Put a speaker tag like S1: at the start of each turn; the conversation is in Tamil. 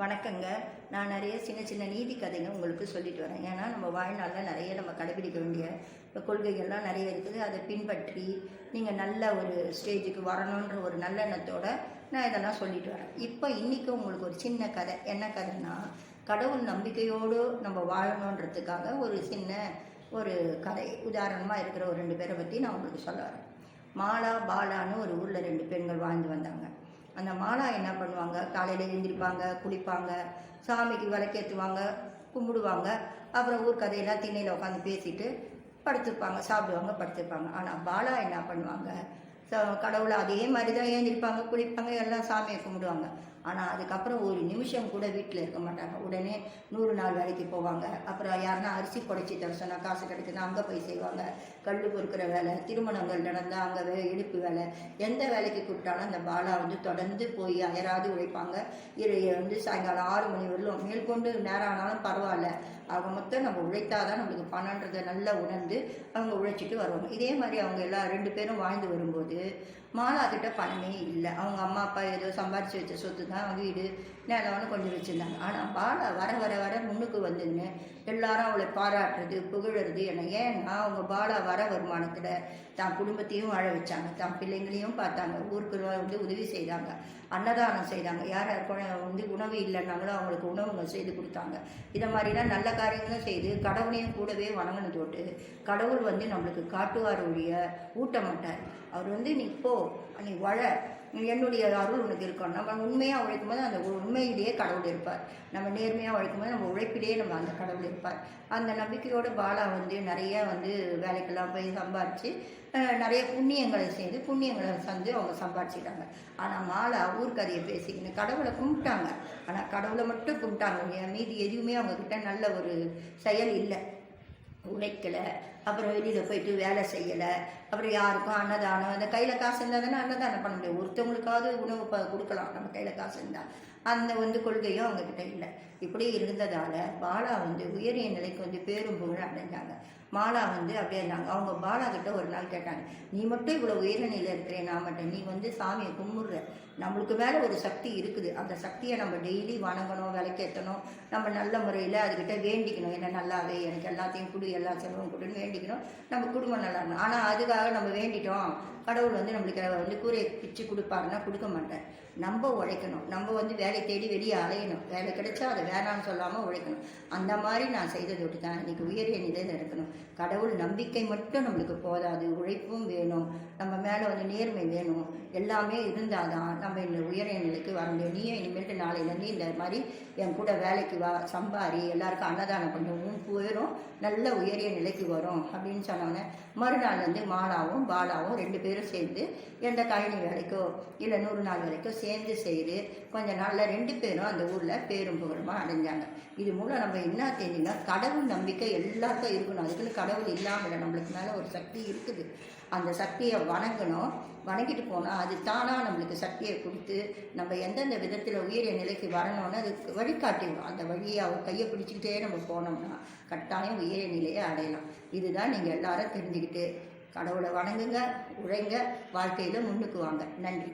S1: வணக்கங்க. நான் நிறைய சின்ன சின்ன நீதி கதைங்க உங்களுக்கு சொல்லிட்டு வரேன். ஏன்னா நம்ம வாழ்நாளில் நிறைய நம்ம கடைபிடிக்க வேண்டிய கொள்கைகள்லாம் நிறைய இருக்குது. அதை பின்பற்றி நீங்கள் நல்ல ஒரு ஸ்டேஜுக்கு வரணுன்ற ஒரு நல்லெண்ணத்தோடு நான் இதெல்லாம் சொல்லிட்டு வரேன். இப்போ இன்றைக்கி உங்களுக்கு ஒரு சின்ன கதை. என்ன கதைன்னா கடவுள் நம்பிக்கையோடு நம்ம வாழணுன்றதுக்காக ஒரு சின்ன ஒரு கதை. உதாரணமாக இருக்கிற ஒரு ரெண்டு பேரை பற்றி நான் உங்களுக்கு சொல்ல வரேன். மாலா பாலான்னு ஒரு ஊரில் ரெண்டு பெண்கள் வாழ்ந்து வந்தாங்க. அந்த மானா என்ன பண்ணுவாங்க? காலையில் எழுந்திருப்பாங்க குளிப்பாங்க சாமிக்கு விளக்கேற்றுவாங்க கும்பிடுவாங்க. அப்புறம் ஊர் கதையெல்லாம் திண்ணையில் உட்காந்து பேசிட்டு படுத்துருப்பாங்க சாப்பிடுவாங்க படுத்துருப்பாங்க. ஆனால் பாலா என்ன பண்ணுவாங்க? ஸோ கடவுளை அதே மாதிரி தான் ஏந்திருப்பாங்க குளிப்பாங்க எல்லாம் சாமியை கும்பிடுவாங்க. ஆனால் அதுக்கப்புறம் ஒரு நிமிஷம் கூட வீட்டில் இருக்க மாட்டாங்க. உடனே நூறு நாள் வேலைக்கு போவாங்க. அப்புறம் யாருன்னா அரிசி குடைச்சி தர சொன்னால் காசு கிடைக்குன்னா அங்கே போய் செய்வாங்க. கல் பொறுக்கிற வேலை திருமணங்கள் நடந்தால் அங்கே வே வேலை எந்த வேலைக்கு கூப்பிட்டாலும் அந்த பாலா வந்து தொடர்ந்து போய் அயராது உழைப்பாங்க. இறைய வந்து சாயங்காலம் ஆறு மணி வரலும் மேற்கொண்டு நேரம் ஆனாலும் பரவாயில்ல. அவங்க மொத்தம் நம்ம உழைத்தாதான் நம்மளுக்கு பணன்றதை நல்லா உணர்ந்து அவங்க உழைச்சிட்டு வருவாங்க. இதே மாதிரி அவங்க எல்லா ரெண்டு பேரும் வாழ்ந்து வரும்போது மாலா கிட்ட பணமே இல்லை. அவங்க அம்மா அப்பா ஏதோ சம்பாரிச்சு வச்ச சொத்து தான் வீடு நிலம்னு கொஞ்சம் வச்சுருந்தாங்க. ஆனால் பாலா வர வர வர முன்னுக்கு வந்ததுன்னு எல்லாரும் அவளை பாராட்டுறது புகழறது என்ன? ஏன்னா அவங்க பாலா வர வருமானத்தில் தான் குடும்பத்தையும் வாழ வச்சாங்க. தான் பிள்ளைங்களையும் பார்த்தாங்க. ஊருக்கு வந்து உதவி செய்தாங்க. அன்னதானம் செய்தாங்க. யார் வந்து உணவு இல்லைன்னாங்களும் அவங்களுக்கு உணவுங்க செய்து கொடுத்தாங்க. இதை மாதிரிலாம் நல்ல காரியங்களும் செய்து கடவுளையும் கூடவே வணங்கினதோட்டு கடவுள் வந்து நம்மளுக்கு காட்டுவார் ஒழிய ஊட்ட மாட்டார். அவர் வந்து நீ போ நீ வள என்னுடைய அருள் உனக்கு இருக்கும் நம்ம உண்மையாக உழைக்கும் போது அந்த உண்மையிலேயே கடவுள் இருப்பார். நம்ம நேர்மையாக உழைக்கும் போது நம்ம உழைப்பிலேயே நம்ம அந்த கடவுள் இருப்பார். அந்த நம்பிக்கையோட பாலா வந்து நிறைய வந்து வேலைக்கெல்லாம் போய் சம்பாரித்து நிறைய புண்ணியங்களை செய்து புண்ணியங்களை சந்து அவங்க சம்பாரிச்சிட்டாங்க ஆனால் மாலா ஊர்க்கதையை பேசிக்கின்னு கடவுளை கும்பிட்டாங்க. ஆனால் கடவுளை மட்டும் கும்பிட்டாங்க. மீதி எதுவுமே அவங்கக்கிட்ட நல்ல ஒரு செயல் இல்லை. உழைக்கலை அப்புறம் வெளியில் போயிட்டு வேலை செய்யலை. அப்புறம் யாருக்கும் அன்னதானம் அந்த கையில் காசு இருந்தால் தானே அன்னதானம் பண்ண முடியும். ஒருத்தவங்களுக்காவது உணவு கொடுக்கலாம். நம்ம கையில் காசு இருந்தால் அந்த வந்து கொள்கையும் அவங்கக்கிட்ட இல்லை. இப்படி இருந்ததால் பாலா வந்து உயரிய நிலைக்கு வந்து பேரும் புகழ் அடைஞ்சாங்க. மாலா வந்து அப்படியே இருந்தாங்க. அவங்க பாலா கிட்ட ஒரு நாள் கேட்டாங்க நீ மட்டும் இவ்வளோ உயர நிலையில் இருக்கிறேன் நான் மட்டும் நீ வந்து சாமியை கும்பிடுற. நம்மளுக்கு மேலே ஒரு சக்தி இருக்குது. அந்த சக்தியை நம்ம டெய்லி வணங்கணும் விளக்கேற்றணும் நம்ம நல்ல முறையில் அதுக்கிட்ட வேண்டிக்கணும். என்ன நல்லாவே எனக்கு எல்லாத்தையும் கொடு எல்லா செலவும் கொடுன்னு வேண்டிக்கணும். நம்ம குடும்பம் நல்லா இருக்கணும். ஆனால் அதுக்காக நம்ம வேண்டிட்டோம். கடவுள் வந்து நம்மளுக்கு வந்து கூரையை பிச்சு கொடுப்பாருன்னா கொடுக்க மாட்டேன் நம்ம உழைக்கணும். நம்ம வந்து வேலை தேடி வெளியே அலையணும். வேலை கிடைச்சா அதை வேணான்னு சொல்லாமல் உழைக்கணும். அந்த மாதிரி நான் செய்தது தான் இன்றைக்கி உயரிய நிலையில் இருக்கணும் கடவுள் நம்பிக்கை மட்டும் நம்மளுக்கு போதாது. உழைப்பும் வேணும். நம்ம மேலே வந்து நேர்மை வேணும். எல்லாமே இருந்தால் தான் நம்ம இந்த உயரிய நிலைக்கு வர முடியும். நீயும் இனிமேல்ட்டு நாளையிலேருந்து இந்த மாதிரி என் கூட வேலைக்கு வா சம்பாரி எல்லாருக்கும் அன்னதானம் பண்ணுவோம் போயிடும் நல்ல உயரிய நிலைக்கு வரும் அப்படின்னு சொன்னோன்னே வந்து மாலாவும் பாலாவும் ரெண்டு பேரும் சேர்ந்து எந்த கழனி வேலைக்கோ இல்லை நூறு நாள் வரைக்கும் சேர்ந்து செய்து கொஞ்ச நாளில் ரெண்டு பேரும் அந்த ஊரில் பேரும் புகழமாக அடைஞ்சாங்க. இது மூலம் நம்ம என்ன தெரிஞ்சுன்னா கடவுள் நம்பிக்கை எல்லாருக்கும் இருக்கணும். அதுக்குன்னு கடவுள் இல்லாமல் நம்மளுக்கு மேலே ஒரு சக்தி இருக்குது. அந்த சக்தியை வணங்கணும். வணங்கிட்டு போனால் அது தானாக நம்மளுக்கு சக்தியை கொடுத்து நம்ம எந்தெந்த விதத்தில் உயரிய நிலைக்கு வரணும்னு அது வழிகாட்டிடும் அந்த வழியை அவர் கையை பிடிச்சிக்கிட்டே நம்ம போனோம்னா கட்டாயம் உயரிய நிலையை அடையலாம். இதுதான் நீங்கள் எல்லாரும் தெரிஞ்சுக்கிட்டு கடவுளை வணங்குங்க உழைங்க வாழ்க்கையில் முன்னுக்கு வாங்க. நன்றி.